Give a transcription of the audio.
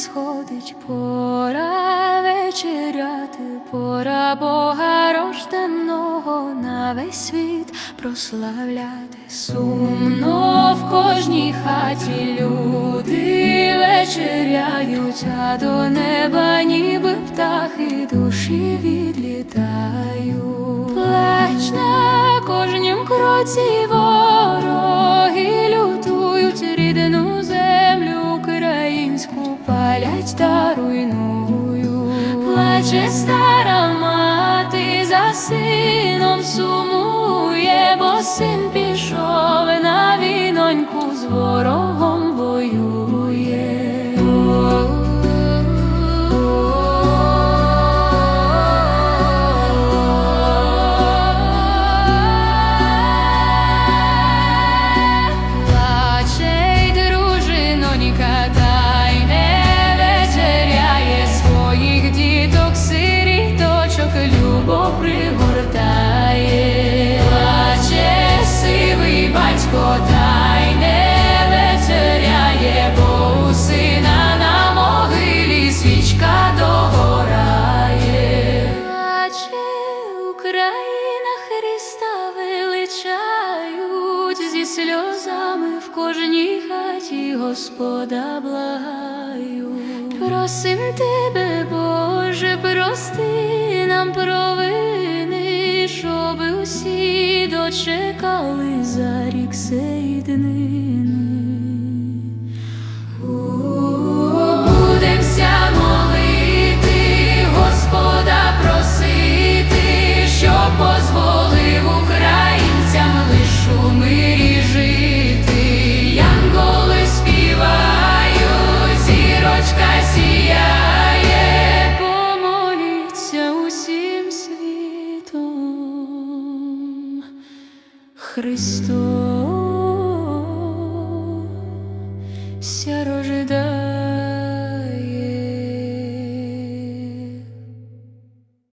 сходить, пора вечеряти, пора Бога рожденого на весь світ прославляти. Сумно в кожній хаті люди вечеряють, а до неба ніби птахи душі відлітають. Плач на кожнім кроці Плаче стара мати за сином сумує, бо син пригортає. Плаче сивий батько, та й не вечеряє, бо у сина на могилі свічка догорає. Плаче Україна Христа величають зі сльозами в кожній хаті Господа благають. Просим тебе, Боже, прости нам провини, Христос